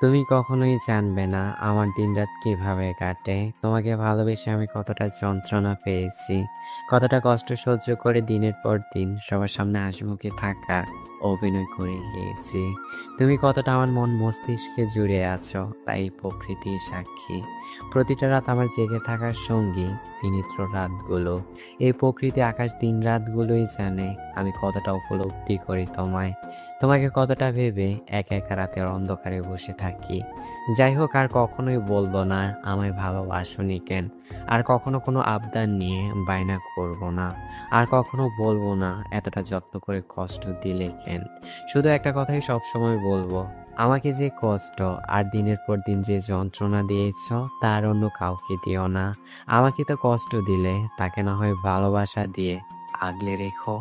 তুমি কখনোই জানবে না আমার দিনরাত কীভাবে কাটে। তোমাকে ভালোবেসে আমি কতটা যন্ত্রণা পেয়েছি। কতটা কষ্ট সহ্য করে দিনের পর দিন সবার সামনে হাসিমুখে থাকা। অভিনয় করে গিয়েছি। তুমি কতটা আমার মন মস্তিষ্কে জুড়ে আছো, তাই প্রকৃতি সাক্ষী। প্রতিটা রাত আমার জেগে থাকার সঙ্গী বিনিত্র রাতগুলো। এই প্রকৃতি আকাশ দিন রাতগুলোই জানে আমি কতটা উপলব্ধি করি তোমায়। তোমাকে কতটা ভেবে একা একা রাতের অন্ধকারে বসে থাকি। যাই হোক, আর কখনোই বলব না, আমায় ভালোবাসনি কেন? আর কখনো কোনো আবদার নিয়ে বায়না করব না। আর কখনো বলব না, এতটা যত্ন করে কষ্ট দিলে কেন? শুধু একটা কথাই সবসময় বলব, আমাকে যে কষ্ট আর দিনের পর দিন যে যন্ত্রণা দিয়েছ, তার অন্য কাউকে দিও না। আমাকে তো কষ্ট দিলে, তাকে না হয় ভালোবাসা দিয়ে আগলে রেখো।